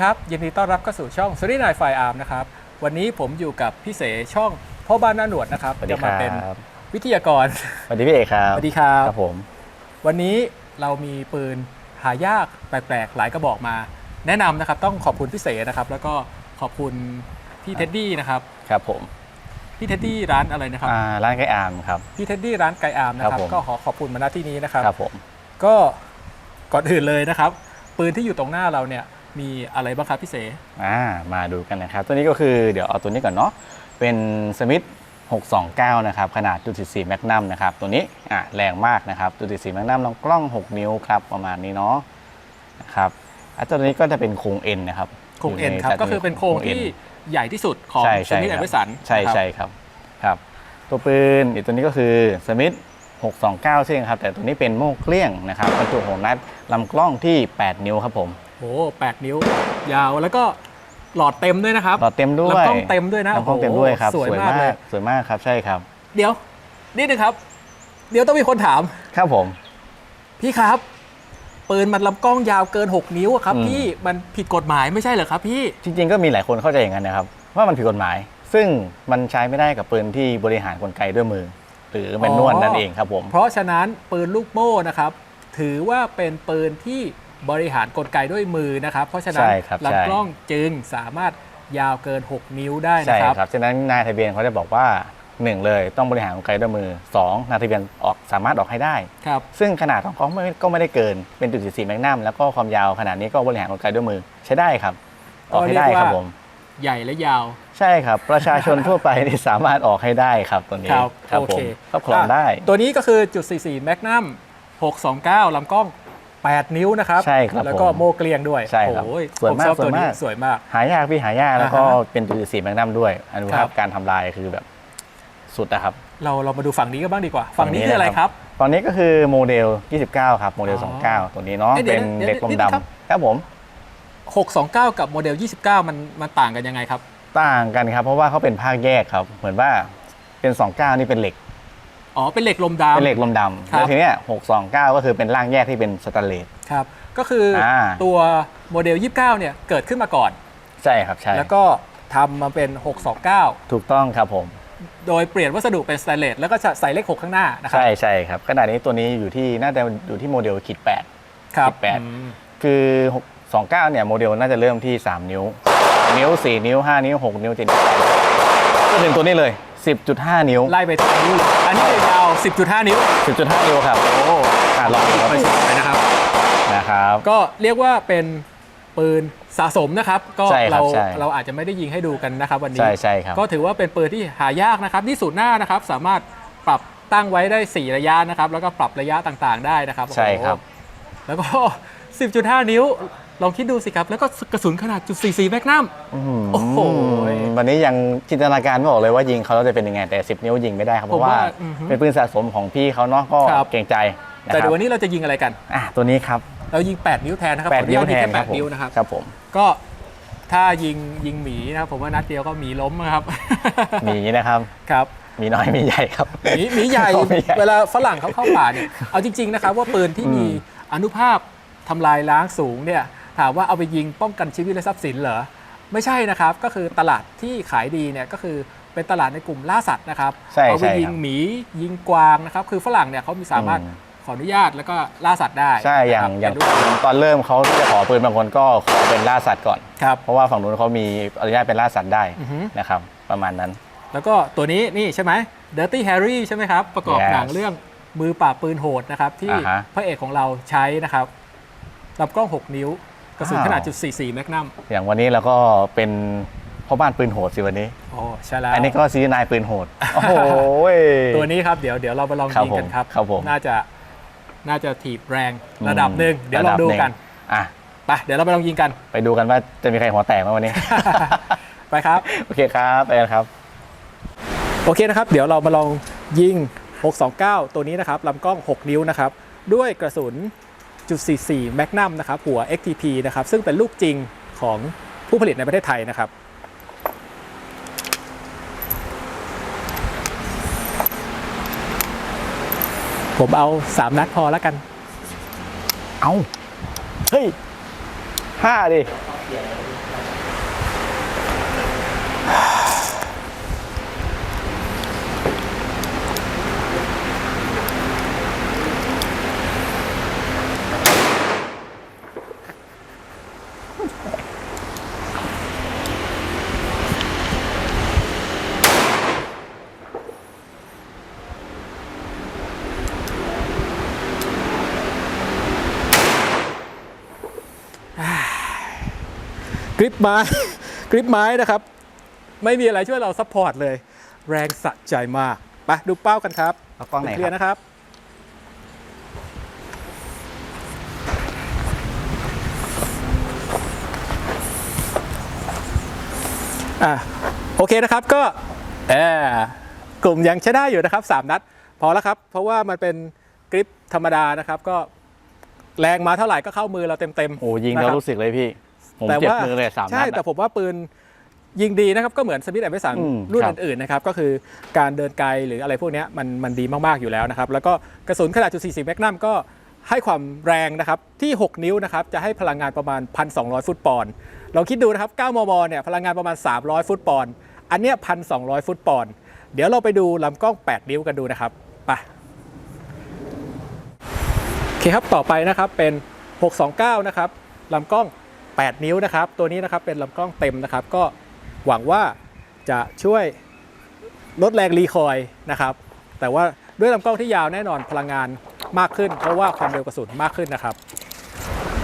ครับ ยินดีต้อนรับเข้าสู่ช่องสุรินายไฟอาร์มนะครับ วันนี้ผมอยู่กับพี่เสช่องพ่อบ้านหน้าหนวดนะครับสวัสดีจะคมารับเป็นวิทยากรสวัสดีพี่เอกครับสวัสดีครับครับผมวันนี้เรามีปืนหายากแปลกๆ หลายกระบอกมา แนะนำนะครับต้องขอบคุณพี่เสนะครับ แล้วก็ขอบคุณพี่เท็ดดี้นะครับครับผมพี่เท็ดดี้ร้านอะไรนะครับอ่าร้านไก่อามครับพี่เท็ดดี้ร้านไก่อาร์มนะคครัรับบผมก็ขอขอบคุณมาณที่นี้นะครับครับผมก็ก่อนอื่นเลยนะครับ ปืนที่อยู่ตรงหน้าเราเนี่ย มีอะไรบ้างครับพี่เสอ่ามาดูกันนะครับ ตัวนี้ก็คือเดี๋ยวเอาตัวนี้ก่อนเนาะเป็นสมิธ629 นะครับ ขนาดจุด14แมกนัมนะครับ ตัวนี้อะแรงมากนะครับจุด14แมกนัมลำกล้อง 6 นิ้วครับ ประมาณนี้เนาะนะครับอะตัวนี้ก็จะเป็นโครงเอ็นนะครับโครงเอ็นครับยู่ใก็คือเป็นโครงที่ใหญ่ที่สุดของใช่สใช่มิธคแอรับนเวสันใช่ใช่ครับครับ ตัวปืนอีกตัวนี้ก็คือสมิธ629เช่นครับ แต่ตัวนี้เป็นโม่เกลี้ยงนะครับบรรจุของนัดลำกล้องที่ 8 นิ้วครับผม โอ้แปดนิ้ว ยาวแล้วก็หลอดเต็มด้วยนะครับหลอดเต็มด้วยลำกล้องเต็มด้วยนะลำกล้องเต็มด้วยครับโอ้โหสวยมากเลยสวยมากครับใช่ครับ เดี๋ยวนิดนึงครับ เดี๋ยวต้องมีคนถาม ครับผม พี่ครับปืนมันลำกล้องยาวเกิน 6 นิ้วอะครับอืมพี่มันผิดกฎหมายไม่ใช่เหรอครับพี่จริง ๆก็มีหลายคนเข้าใจอย่างนั้นนะครับ ว่ามันผิดกฎหมาย ซึ่งมันใช้ไม่ได้กับปืนที่บริหารกลไกด้วยมือ หรือแมนนวลอ๋อนั่นเองครับผม เพราะฉะนั้นปืนลูกโม่นะครับ ถือว่าเป็นปืนที่ บริหารกลไกด้วยมือนะครับ เพราะฉะนั้นใช่ครับใช่ลำกล้องจึงสามารถยาวเกิน 6 นิ้วได้ใช่นะครับ ครับฉะนั้นนายทะเบียนเขาจะบอกว่า1เลยต้องบริหารกลไกด้วยมือ2นายทะเบียนออกสามารถออกให้ได้ ครับ ซึ่งขนาดของเขาไม่ก็ไม่ได้เกินเป็นจุด14แมกนัมแล้วก็ความยาวขนาดนี้ก็บริหารกลไกด้วยมือใช้ได้ครับ ออกให้ได้ครับผม ใหญ่และยาว ใช่ครับ ประชาชนทั่วไปนี่สามารถออกให้ได้ครับตัวนี้ครับครับโอผเคมครอบครองได้ะตัวนี้ก็คือจุด44 Magnum 629ลำกล้อง 8 นิ้วนะครับ ใช่ครับแล้วก็ผมโมเกลียงด้วยใช่ครับโอ้ยสวยมากผชอบตัวนี้สสววยยมากมาก หายากพี่หายากแล้วก็อ่าฮะเป็นจุด14แมกนัมด้วยอนุคภารัพบการทำลายคือแบบสุดนะครับ เราเรามาดูฝั่งนี้กันบ้างดีกว่า ฝั่งนี้คืออะไรครับ ตอนนี้ก็คือโมเดล 29 ครับ โมเดล อ๋อ29 ตัวนี้เนาะ เอ้ยเดี๋ยวเป็นนะเหล็กลมเดี๋ยวนะครับ ดำครับผม 629 กับโมเดล 29 มันมันต่างกันยังไงครับ ต่างกันครับ เพราะว่าเขาเป็นภาคแยกครับ เหมือนว่าเป็น 29 นี่เป็นเหล็ก อ๋อ เป็นเหล็กลมดำ เป็นเหล็กลมดำครับ แล้วทีเนี้ย629 ก็คือเป็นร่างแยกที่เป็นสแตนเลส ครับ ก็คืออา ตัวโมเดล 29 เนี่ย เกิดขึ้นมาก่อน ใช่ครับใช่แล้วก็ทำมาเป็น 629 ถูกต้องครับผม โดยเปลี่ยนวัสดุเป็นสแตนเลสแล้วก็จะใส่เลข 6 ข้างหน้านะครัใช่ใช่ครับขนาดนี้ตัวนี้อยู่ที่น่าจะอยู่ที่โมเดลขีด8 ครับแปด อืมคือ29 เนี่ยโมเดลน่าจะเริ่มที่ 3 นิ้ว นิ้ว 4 นิ้ว 5 นิ้ว 6 นิ้ว7นิ้วก็เป็นตัวนี้เลย 10.5 นิ้ว ไล่ไปทางนี้วอันนี้จะยาว 10.5 นิ้ว 10.5 นิ้วครับ โอ้อะลองดูครับไปสุดเลยนะครับ นะครับ ก็เรียกว่าเป็นปืนสะสมนะครับ ก็ใช่ครับเราใช่ เราอาจจะไม่ได้ยิงให้ดูกันนะครับ วันนี้ ใช่ใช่ครับ ก็ถือว่าเป็นปืนที่หายากนะครับที่สูตรหน้านะครับ สามารถปรับตั้งไว้ได้ 4 ระยะนะครับ แล้วก็ปรับระยะต่างๆได้นะครับใช่ครับโอ้โหแล้วก็ 10.5 นิ้ว ลองคิดดูสิครับ แล้วก็กระสุนขนาดจุด44แมกนัม โอ้โหวันนี้ยังจินตนาการไม่ออกเลยว่ายิงเขาแล้วจะเป็นยังไงแต่ 10 นิ้วยิงไม่ได้ครับ เพราะว่าผมว่าอือฮึเป็นปืนสะสมของพี่เขาเนาะก็ครับ เกรงใจนะแต่ครัเดี๋บยววันนี้เราจะยิงอะไรกัน อะตัวนี้ครับเรายิง 8 นิ้วแทนนะครับ8ขออนิ้วญาตแทยิงนแค่ครับผม8นิ้วนะครับ ครับผมก็ถ้ายิงยิงหมีนะครับผมว่านัดเดียวก็หมีล้มนะครับมีนะครับครับมีน้อยมีใหญ่ครับ หมีหมีใหญ่ หมีใหญ่เวลาฝรั่งเขาเข้าป่าเนี่ย เอาจริง ๆ นะครับ ว่าปืนที่มีอนุภาพทำลายล้างสูงเนี่ย ถามว่าเอาไปยิงป้องกันชีวิตและทรัพย์สินเหรอ ไม่ใช่นะครับ ก็คือตลาดที่ขายดีเนี่ยก็คือเป็นตลาดในกลุ่มล่าสัตว์นะครับใช่เอาไปใช่ยิงครับหมียิงกวางนะครับ คือฝรั่งเนี่ยเขามีสามารถอืมขออนุญาตแล้วก็ล่าสัตว์ได้ ใช่ อย่างนะครับอย่างเป็นรูปตอนเริ่มเขาที่จะขอปืนบางคนก็ขอเป็นล่าสัตว์ก่อนครับเพราะว่าฝั่งนู้นเขามีอนุญาตเป็นล่าสัตว์ได้อือฮึนะครับประมาณนั้น แล้วก็ตัวนี้นี่ใช่ไหม Dirty Harry ใช่ไหมครับ ประกอบ Yes หนังเรื่องมือปราบปืนโหดนะครับที่อ่าฮะพระเอกของเราใช้นะครับลำกล้อง 6 นิ้ว กระสุนอ้าวขนาดจุด44แมกนัมอย่างวันนี้เราก็เป็นพ่อบ้านปืนโหดสิวันนี้โอ้ใช่แล้วอันนี้ก็ซีนายปืนโหดโอ้โหตัวนี้ครับเดี๋ยวเดี๋ยวเราไปลองครับยิงกันครับผมครับผมน่าจะน่าจะถีบแรงระดับหนึ่งเดี๋ยวลองดูกันระดับหงอะไปเดี๋ยวเราไปลองยิงกัน ไปดูกันว่าจะมีใครหัวแตกไหมวันนี้ ไปครับ โอเคครับไปกันครับ โอเคนะครับ เดี๋ยวเรามาลองยิง 629 ตัวนี้นะครับลำกล้อง 6 นิ้วนะครับ ด้วยกระสุน จุด44แมกนัมนะครับหัว XTP นะครับซึ่งเป็นลูกจริงของผู้ผลิตในประเทศไทยนะครับผมเอา3นัดพอแล้วกัน เอา เฮ้ยห้าดิ กริปไม้กริปไม้นะครับ ไม่มีอะไรช่วยเราซัพพอร์ตเลย แรงสะใจมาก ไปดูเป้ากันครับ เอากล้องไหนเคลีคยรับร์นะครับ อะโอเคนะครับก็เออกลุ่มยังใช้ได้อยู่นะครับ 3 นัด พอแล้วครับ เพราะว่ามันเป็นกริปธรรมดานะครับก็แรงมาเท่าไหร่ก็เข้ามือเราเต็มๆโอ้ยิงนะแล้วครับรู้สึกเลยพี่ผมแต่เจ็บว่ามือเลยสามใช่นัดแต่อะผมว่าปืนยิงดีนะครับก็เหมือนสมิธแอนด์เวสันอืมรุ่นครับอื่นๆนะครับก็คือการเดินไกลหรืออะไรพวกเนี้ยมันมันดีมากๆอยู่แล้วนะครับ แล้วก็กระสุนขนาดจุด40แมกนัมก็ ให้ความแรงนะครับที่ 6 นิ้วนะครับจะให้พลังงานประมาณ 1,200 ฟุตปอนด์ลองคิดดูนะครับ 9 มม เนี่ยพลังงานประมาณ 300 ฟุตปอนด์อันเนี้ย 1,200 ฟุตปอนด์เดี๋ยวเราไปดูลำกล้อง 8 นิ้วกันดูนะครับไปโอเคครับต่อไปนะครับเป็น 629 นะครับลำกล้อง 8 นิ้วนะครับ ตัวนี้นะครับเป็นลำกล้องเต็มนะครับ ก็หวังว่าจะช่วยลดแรงรีคอยนะครับ แต่ว่าด้วยลำกล้องที่ยาวแน่นอนพลังงาน มากขึ้น เพราะว่าความเร็วกระสุนมากขึ้นนะครับ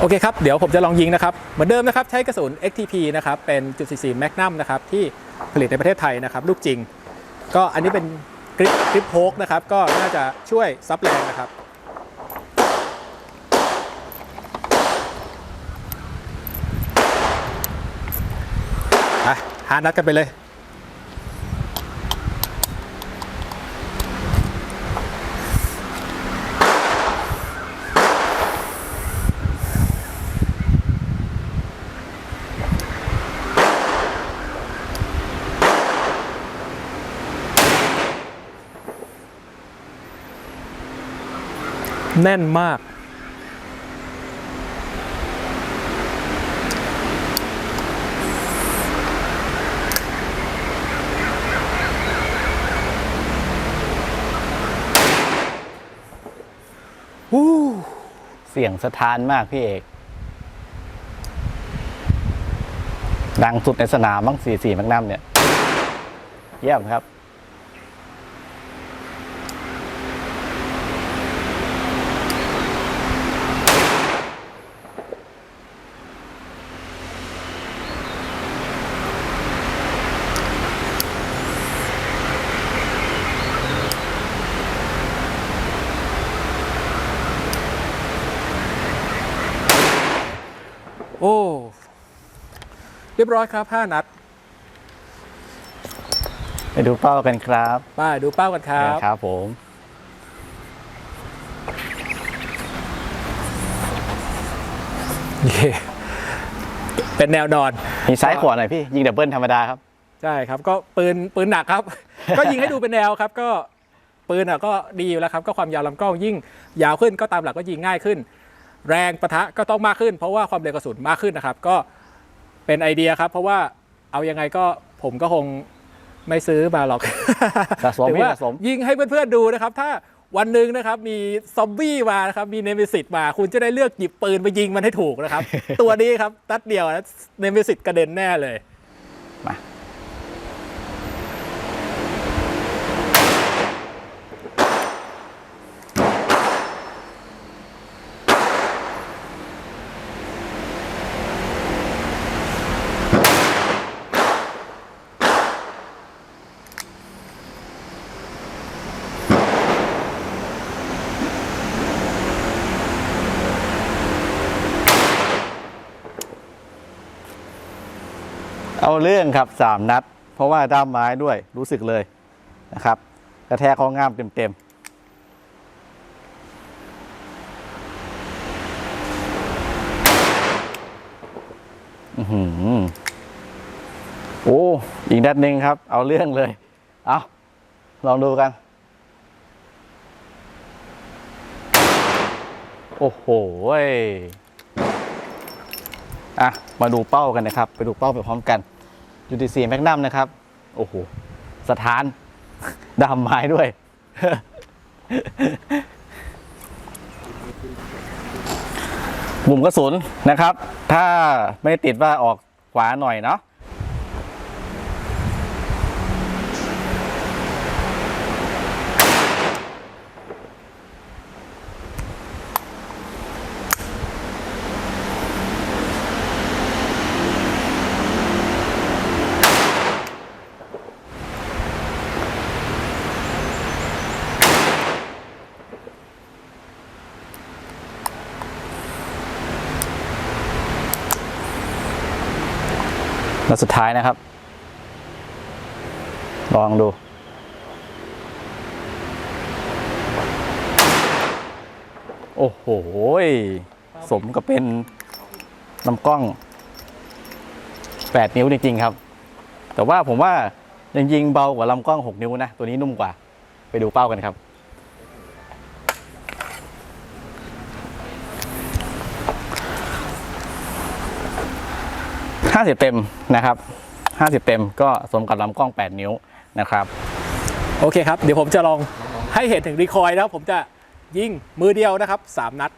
โอเคครับ เดี๋ยวผมจะลองยิงนะครับ เหมือนเดิมนะครับใช้กระสุน XTP นะครับเป็นจุด44 Magnum นะครับที่ผลิตในประเทศไทยนะครับลูกจริง ก็อันนี้เป็นกริปกริปโฮกนะครับก็น่าจะช่วยซับแรงนะครับอะหานัดกันไปเลย แน่นมาก เสียงสะท้านมากพี่เอก ดังสุดในสนามบ้างสี่สี่แมกนัมเนี่ย เยี่ยมครับ โอ้ เรียบร้อยครับ5นัด ไปดูเป้ากันครับไปดูเป้ากันครับ ครับผม เย่เป็นแนวนอน มีซ้ายขวาหน่อยพี่ ยิงดับเบิลธรรมดาครับ ใช่ครับ ก็ปืนปืนหนักครับ ก็ยิงให้ดูเป็นแนวครับ ก็ปืนอะก็ดีอยู่แล้วครับ ก็ความยาวลำกล้องยิ่งยาวขึ้นก็ตามหลักก็ยิงง่ายขึ้น แรงปะทะก็ต้องมากขึ้น เพราะว่าความเร็วกระสุนมากขึ้นนะครับ ก็เป็นไอเดียครับ เพราะว่าเอายังไงก็ผมก็คงไม่ซื้อมาหรอกสะสมหรือพี่ว่าสะสมยิงให้เพื่อนๆดูนะครับ ถ้าวันหนึ่งนะครับมีซอมบี้มานะครับมีเนมิสิตมา คุณจะได้เลือกหยิบปืนไปยิงมันให้ถูกนะครับ ตัวนี้ครับตัดเดียวนะเนมิสิตกระเด็นแน่เลยมา เอาเรื่องครับสามนัด เพราะว่าด้ามไม้ด้วยรู้สึกเลยนะครับ กระแทกเขาง่ามเต็มๆอือหือโอ้อีกนัดหนึ่งครับ เอาเรื่องเลย เอาลองดูกัน โอ้โหอะ มาดูเป้ากันนะครับ ไปดูเป้าไปพร้อมกัน UTC Magnum นะครับ โอ้โห สถานดามไม้ด้วย มุมกระสุนนะครับ ถ้าไม่ติดว่าออกขวาหน่อยเนาะ แล้วสุดท้ายนะครับ ลองดูโอ้โห สมกับเป็นลำกล้อง 8 นิ้วจริงๆครับ แต่ว่าผมว่ายังยิงเบากว่าลำกล้อง 6 นิ้วนะ ตัวนี้นุ่มกว่า ไปดูเป้ากันครับ 50 เต็มนะครับ50 เต็มก็สมกับลำกล้อง 8 นิ้วนะครับโอเคครับ เดี๋ยวผมจะลองให้เห็นถึงรีคอยล์แล้วผมจะยิงมือเดียวนะครับ 3 นัด